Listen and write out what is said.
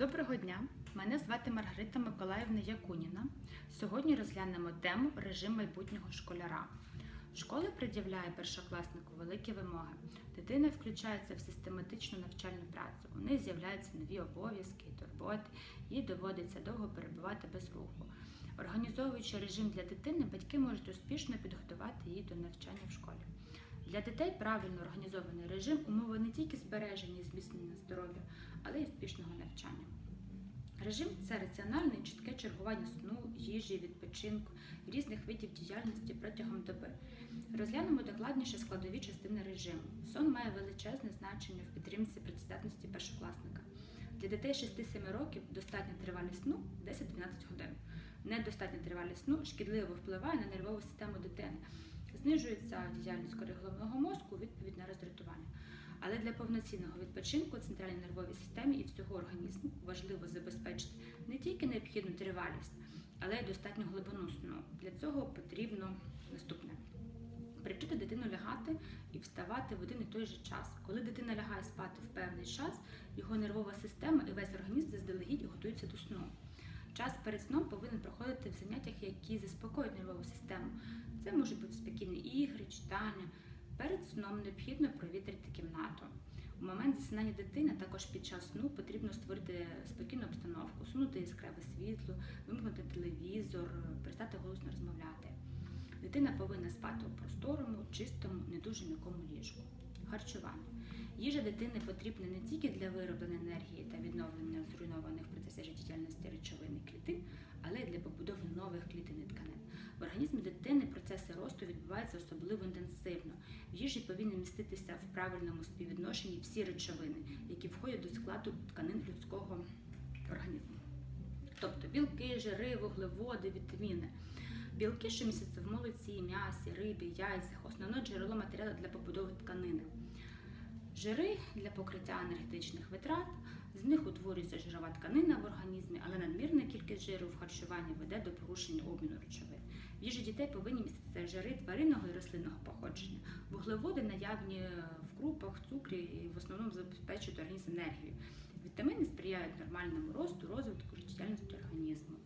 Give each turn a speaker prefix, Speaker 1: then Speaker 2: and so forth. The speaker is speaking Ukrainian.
Speaker 1: Доброго дня! Мене звати Маргарита Миколаївна Якуніна. Сьогодні розглянемо тему режим майбутнього школяра. Школа пред'являє першокласнику великі вимоги. Дитина включається в систематичну навчальну працю. У неї з'являються нові обов'язки і турботи, їй доводиться довго перебувати без руху. Організовуючи режим для дитини, батьки можуть успішно підготувати її до навчання в школі. Для дітей правильно організований режим умови не тільки збереження і зміцнення здоров'я, але й успішного навчання. Режим це раціональне і чітке чергування сну, їжі, відпочинку, різних видів діяльності протягом доби. Розглянемо докладніше складові частини режиму. Сон має величезне значення в підтримці працездатності першокласника. Для дітей 6-7 років достатня тривалість сну 10-12 годин. Недостатня тривалість сну шкідливо впливає на нервову систему дитини. Знижується діяльність кори головного мозку відповідь на роздратування. Але для повноцінного відпочинку центральній нервовій системі і всього організму важливо забезпечити не тільки необхідну тривалість, але й достатню глибину сну. Для цього потрібно наступне. Привчити дитину лягати і вставати в один і той же час. Коли дитина лягає спати в певний час, його нервова система і весь організм заздалегідь готуються до сну. Час перед сном повинен проходити в заняттях, які заспокоюють нервову систему. Це можуть бути спокійні ігри, читання. Перед сном необхідно провітрити кімнату. У момент засинання дитини, також під час сну, потрібно створити спокійну обстановку, сунути яскраве світло, вимкнути телевізор, перестати голосно розмовляти. Дитина повинна спати у просторому, чистому, не дуже м'якому ліжку. Харчування. Їжа дитини потрібна не тільки для вироблення енергії та відновлення зруйнованих в процесі життєдіяльності речовин клітин, але й для побудови нових клітин і тканин. Організмі дитини процеси росту відбуваються особливо інтенсивно. В їжі повинні міститися в правильному співвідношенні всі речовини, які входять до складу тканин людського організму. Тобто білки, жири, вуглеводи, вітаміни. Білки, що містяться в молоці, м'ясі, рибі, яйцях, основне джерело матеріалу для побудови тканини. Жири для покриття енергетичних витрат, з них утворюється жирова тканина в організмі, але надмірна кількість жиру в харчуванні веде до порушення обміну речовин. В їжі дітей повинні міститися жири тваринного і рослинного походження. Вуглеводи наявні в крупах, цукрі і в основному забезпечують організм енергію. Вітаміни сприяють нормальному росту, розвитку життєдіяльності організму.